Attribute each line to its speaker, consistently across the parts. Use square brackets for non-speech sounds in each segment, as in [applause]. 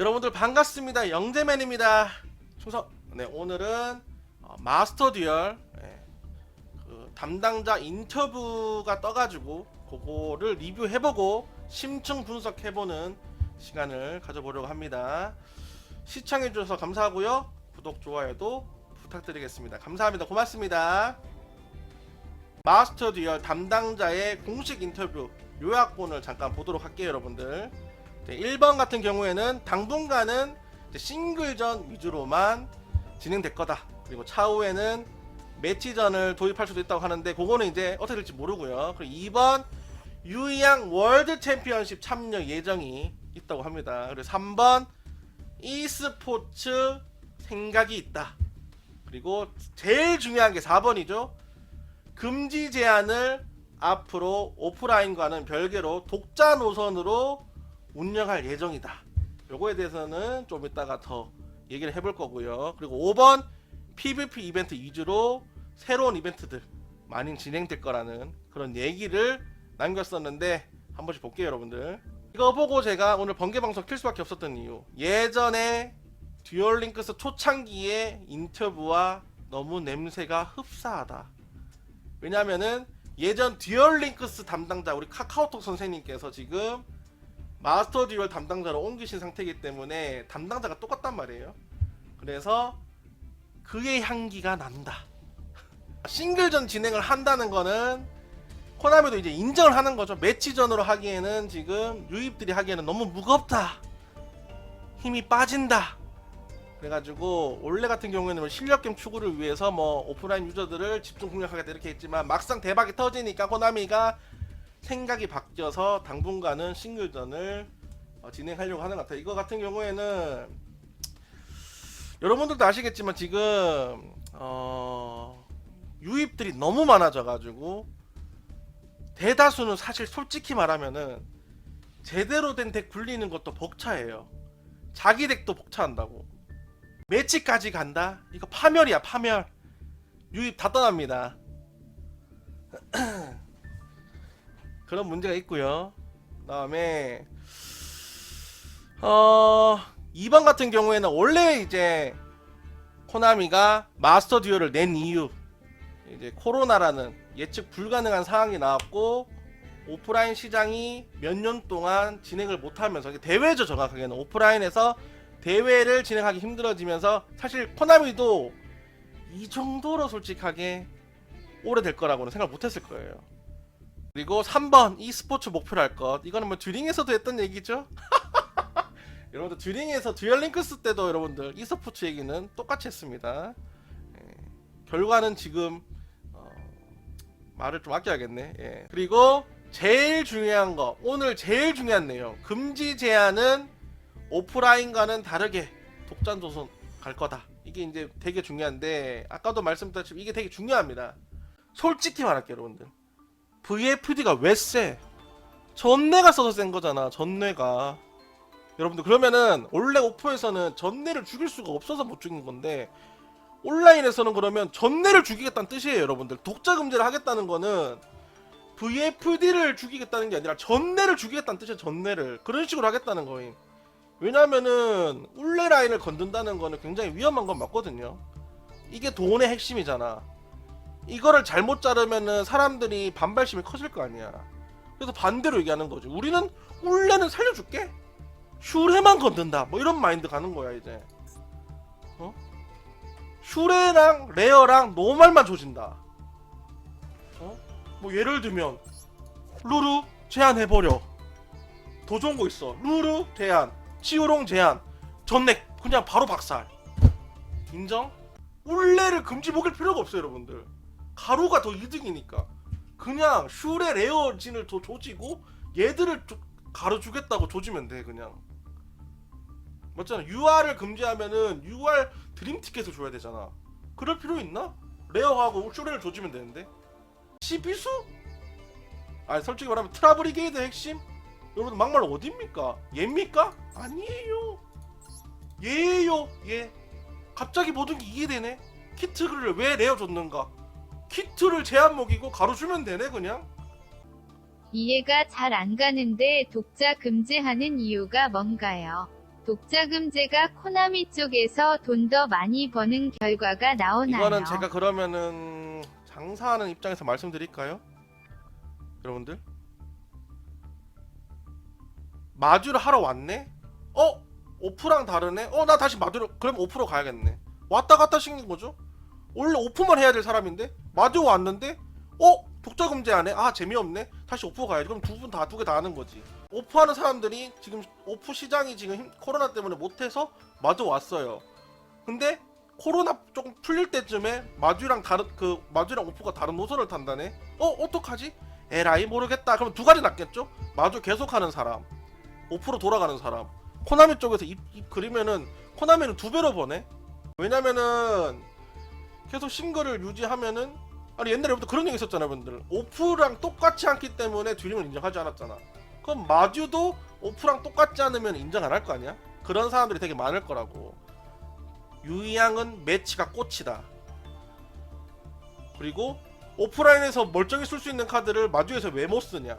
Speaker 1: 여러분들 반갑습니다. 영재맨입니다. 충성. 네 오늘은 어, 마스터 듀얼 예, 그 담당자 인터뷰가 떠가지고 그거를 리뷰해보고 심층 분석해보는 시간을 가져보려고 합니다. 시청해주셔서 감사하고요. 구독 좋아요도 부탁드리겠습니다. 감사합니다. 고맙습니다. 마스터 듀얼 담당자의 공식 인터뷰 요약본을 잠깐 보도록 할게요, 여러분들. 네, 1번 같은 경우에는 당분간은 싱글전 위주로만 진행될 거다. 그리고 차후에는 매치전을 도입할 수도 있다고 하는데 그거는 이제 어떻게 될지 모르고요. 그리고 2번 유이양 월드 챔피언십 참여 예정이 있다고 합니다. 그리고 3번 e스포츠 생각이 있다. 그리고 제일 중요한 게 4번이죠. 금지 제한을 앞으로 오프라인과는 별개로 독자 노선으로 운영할 예정이다. 요거에 대해서는 좀 이따가 더 얘기를 해볼 거고요. 그리고 5번 PVP 이벤트 위주로 새로운 이벤트들 많이 진행될 거라는 그런 얘기를 남겼었는데 한 번씩 볼게요, 여러분들. 이거 보고 제가 오늘 번개 방송 킬 수밖에 없었던 이유. 예전에 듀얼링크스 초창기의 인터뷰와 너무 냄새가 흡사하다. 왜냐면은 예전 듀얼링크스 담당자 우리 카카오톡 선생님께서 지금 마스터 듀얼 담당자로 옮기신 상태이기 때문에 담당자가 똑같단 말이에요. 그래서 그의 향기가 난다. [laughs] 싱글전 진행을 한다는 거는 코나미도 이제 인정을 하는 거죠. 매치전으로 하기에는 지금 유입들이 하기에는 너무 무겁다. 힘이 빠진다. 그래가지고 원래 같은 경우에는 뭐 실력경 추구를 위해서 뭐 오프라인 유저들을 집중 공략하겠다 이렇게 했지만 막상 대박이 터지니까 코나미가 생각이 바뀌어서 당분간은 싱글전을 어, 진행하려고 하는 것 같아요. 이거 같은 경우에는 여러분들도 아시겠지만 지금 어, 유입들이 너무 많아져가지고 대다수는 사실 솔직히 말하면은 제대로 된 덱 굴리는 것도 벅차해요. 자기 덱도 벅차한다고. 매치까지 간다? 이거 파멸이야 파멸. 유입 다 떠납니다. [clears throat] 그런 문제가 있고요. 그다음에 어 2번 같은 경우에는 원래 이제 코나미가 마스터 듀얼을 낸 이유 이제 코로나라는 예측 불가능한 상황이 나왔고 오프라인 시장이 몇 년 동안 진행을 못하면서 대회죠 정확하게는 오프라인에서 대회를 진행하기 힘들어지면서 사실 코나미도 이 정도로 솔직하게 오래될 거라고는 생각 못했을 거예요. 그리고 3번 e스포츠 목표로 할 것. 이거는 뭐 듀링에서도 했던 얘기죠. [laughs] 여러분들 듀링에서 듀얼링크스 때도 여러분들 e스포츠 얘기는 똑같이 했습니다. 예, 결과는 지금 어, 말을 좀 아껴야겠네. 예. 그리고 제일 중요한 거 오늘 제일 중요한 내용 금지 제한은 오프라인과는 다르게 독단 조선 갈 거다. 이게 이제 되게 중요한데 아까도 말씀드렸지만 이게 되게 중요합니다. 솔직히 말할게요, 여러분들. VFD가 왜 쎄? 전뇌가 써서 센 거잖아. 전뇌가. 여러분들 그러면은 원래 오프에서는 전뇌를 죽일 수가 없어서 못 죽인 건데 온라인에서는 그러면 전뇌를 죽이겠다는 뜻이에요, 여러분들. 독자 금지를 하겠다는 거는 VFD를 죽이겠다는 게 아니라 전뇌를 죽이겠다는 뜻이에요, 전뇌를. 그런 식으로 하겠다는 거임. 왜냐면은 울레 라인을 건든다는 거는 굉장히 위험한 건 맞거든요. 이게 돈의 핵심이잖아. 이거를 잘못 자르면은 사람들이 반발심이 커질 거 아니야. 그래서 반대로 얘기하는 거지. 우리는 울레는 살려줄게. 슈레만 건든다. 뭐 이런 마인드 가는 거야 이제. 어? 슈레랑 레어랑 노말만 조진다. 어? 뭐 예를 들면 루루 제한해버려. 더 좋은 거 있어. 루루 제한, 치오롱 제한, 전넥 그냥 바로 박살. 인정? 울레를 금지 먹일 필요가 없어요 여러분들. 가로가 더 이득이니까 그냥 슈레 레어진을 더 조지고 얘들을 조- 가로 주겠다고 조지면 돼 그냥 맞잖아 UR을 금지하면은 UR 드림 티켓을 줘야 되잖아 그럴 필요 있나? 레어하고 슈레를 조지면 되는데 시비수? 아니 솔직히 말하면 트라브리게이드 핵심? 여러분 막말 어딥니까? 얘입니까? 아니에요 얘예요 얘 갑자기 모든 게 이해되네 키트를 왜 레어 줬는가 키트를 제한 먹이고 가로주면 되네 그냥
Speaker 2: 이해가 잘 안 가는데 독자 금지하는 이유가 뭔가요? 독자금제가 코나미 쪽에서 돈 더 많이 버는 결과가 나오나요?
Speaker 1: 이거는 제가 그러면은 장사하는 입장에서 말씀드릴까요? 여러분들 마주를 하러 왔네? 어? 오프랑 다르네? 어 나 다시 마주로 그럼 오프로 가야겠네 왔다 갔다 시킨 거죠? 원래 오프만 해야 될 사람인데 마주 왔는데 어? 독자 금지하네? 아 재미없네? 다시 오프 가야지 그럼 두 분 다 두 개 다 하는 거지 오프하는 사람들이 지금 오프 시장이 지금 힘- 코로나 때문에 못해서 마주 왔어요 근데 코로나 조금 풀릴 때쯤에 마주랑 다른 그 마주랑 오프가 다른 노선을 탄다네. 어 어떡하지? 에라이 모르겠다. 그럼 두 가지 낫겠죠? 마주 계속하는 사람, 오프로 돌아가는 사람. 코나미 쪽에서 입, 입 그리면은 코나미는 두 배로 버네. 왜냐면은 계속 싱글을 유지하면은 아니 옛날에부터 그런 얘기 있었잖아요, 여러분들. 오프랑 똑같이 않기 때문에 듀링을 인정하지 않았잖아. 그럼 마주도 오프랑 똑같지 않으면 인정 안 할 거 아니야? 그런 사람들이 되게 많을 거라고. 유이양은 매치가 꽃이다. 그리고 오프라인에서 멀쩡히 쓸 수 있는 카드를 마주에서 왜 못 쓰냐?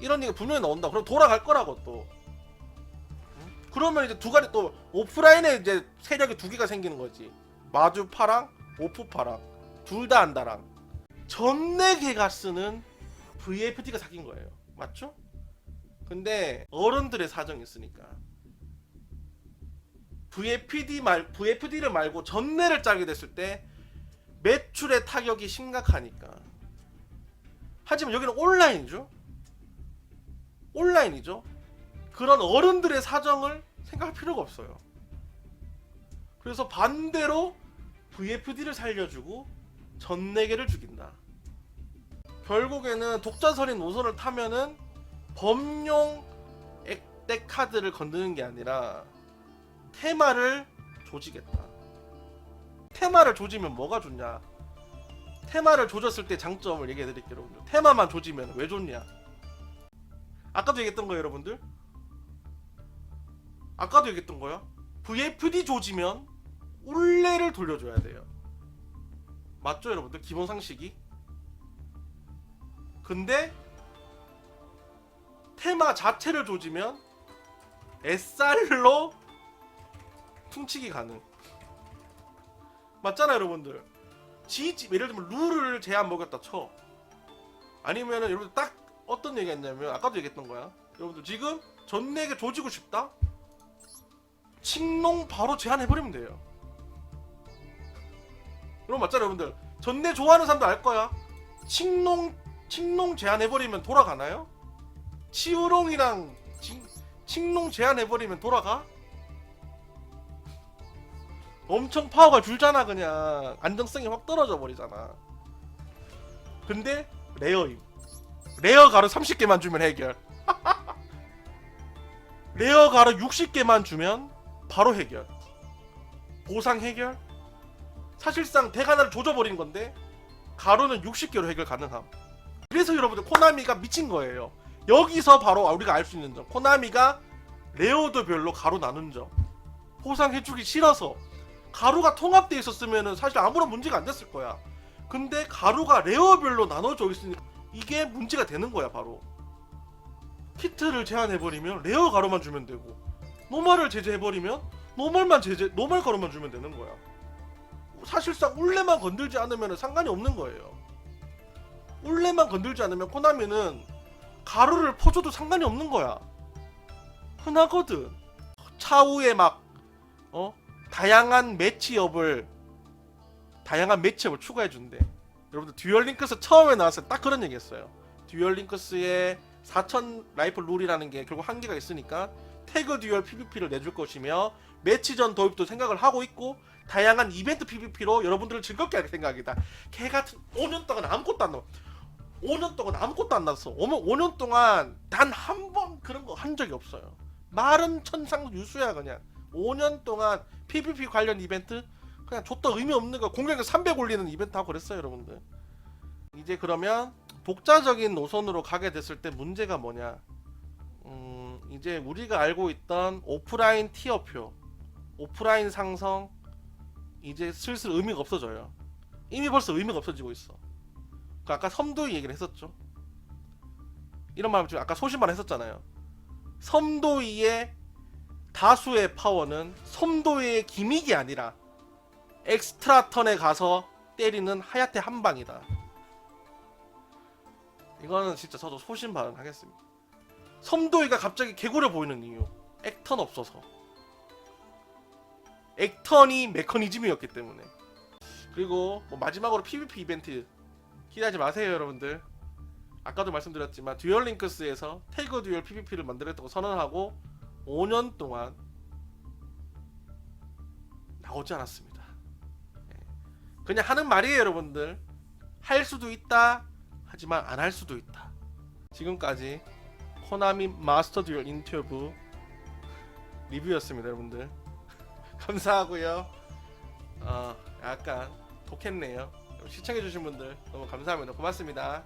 Speaker 1: 이런 얘기 분명히 나온다. 그럼 돌아갈 거라고 또. 응? 그러면 이제 두 가지 또 오프라인에 이제 세력이 두 개가 생기는 거지. 마주 파랑 오프 파랑 둘 다 안다랑. 전내 개가 쓰는 VFD가 사귄 거예요. 맞죠? 근데 어른들의 사정이 있으니까. VFD 말 VFD를 말고 전내를 짜게 됐을 때 매출의 타격이 심각하니까. 하지만 여기는 온라인이죠. 온라인이죠. 그런 어른들의 사정을 생각할 필요가 없어요. 그래서 반대로 VFD를 살려주고 전내계를 죽인다. 결국에는 독자설인 노선을 타면은 범용 액대 카드를 건드는 게 아니라 테마를 조지겠다. 테마를 조지면 뭐가 좋냐? 테마를 조졌을 때 장점을 얘기해 드릴게요, 여러분들. 테마만 조지면 왜 좋냐? 아까도 얘기했던 거예요, 여러분들. 아까도 얘기했던 거야. VFD 조지면 울레를 돌려줘야 돼요. 맞죠, 여러분들? 기본 상식이. 근데 테마 자체를 조지면 SR로 퉁치기 가능. 맞잖아요, 여러분들. 지지 예를 들면 룰을 제한 먹였다 쳐. 아니면은 여러분들 딱 어떤 얘기 했냐면 아까도 얘기했던 거야. 여러분들 지금 전내게 조지고 싶다. 칭농 바로 제한해 버리면 돼요. 여러분 맞잖아요, 여러분들. 전내 좋아하는 사람도 알 거야. 칭농 칭농 제한해 버리면 돌아가나요? 치우롱이랑 칭, 칭농 제한해 버리면 돌아가? 엄청 파워가 줄잖아 그냥 안정성이 확 떨어져 버리잖아 근데 레어임 레어 가루 30개만 주면 해결 [laughs] 레어 가루 60개만 주면 바로 해결 보상 해결 사실상 대가나를 조져버린 건데 가루는 60개로 해결 가능함 그래서 여러분들 코나미가 미친 거예요 여기서 바로 우리가 알 수 있는 점 코나미가 레어도별로 가루 나눈 점 보상해주기 싫어서 가루가 통합돼 있었으면 사실 아무런 문제가 안 됐을 거야. 근데 가루가 레어별로 나눠져 있으니까 이게 문제가 되는 거야 바로. 키트를 제한해버리면 레어 가루만 주면 되고 노멀을 제재해버리면 노멀만 제재 노멀 가루만 주면 되는 거야. 사실상 울레만 건들지 않으면 상관이 없는 거예요. 울레만 건들지 않으면 코나미는 가루를 퍼줘도 상관이 없는 거야. 흔하거든. 차후에 막 어? 다양한 매치업을 다양한 매치업을 추가해 준대. 여러분들 듀얼 링크스 처음에 나왔을 때 딱 그런 얘기했어요. 듀얼 링크스의 4000 라이플 룰이라는 게 결국 한계가 있으니까 태그 듀얼 PVP를 내줄 것이며 매치 전 도입도 생각을 하고 있고 다양한 이벤트 PVP로 여러분들을 즐겁게 할 생각이다. 걔 같은 5년 동안 아무것도 안 나와. 5년 동안 아무것도 안 났어. 5년 동안 단 한 번 그런 거 한 적이 없어요. 말은 천상 유수야 그냥. 5년 동안 PVP 관련 이벤트 그냥 줬다 의미 없는 거 공격력 300 올리는 이벤트 하고 그랬어요 여러분들 이제 그러면 독자적인 노선으로 가게 됐을 때 문제가 뭐냐? 음 이제 우리가 알고 있던 오프라인 티어표 오프라인 상성 이제 슬슬 의미가 없어져요. 이미 벌써 의미가 없어지고 있어. 그 아까 섬도이 얘기를 했었죠. 이런 말 지금 아까 소신발 했었잖아요. 섬도이의 다수의 파워는 솜도의 기믹이 아니라 엑스트라 턴에 가서 때리는 하야테 한 방이다. 이거는 진짜 저도 소신 발언하겠습니다. 솜도이가 갑자기 개구려 보이는 이유 액턴 없어서. 액턴이 메커니즘이었기 때문에. 그리고 뭐 마지막으로 PVP 이벤트 기대하지 마세요 여러분들. 아까도 말씀드렸지만 듀얼 링크스에서 태그 듀얼 PVP를 만들었다고 선언하고 5년 동안 나오지 않았습니다. 예. 그냥 하는 말이에요 여러분들. 할 수도 있다 하지만 안 할 수도 있다. 지금까지 코나미 마스터 듀얼 인터뷰 리뷰였습니다 여러분들. [laughs] 감사하고요. 어 약간 독했네요. 시청해주신 분들 너무 감사합니다. 고맙습니다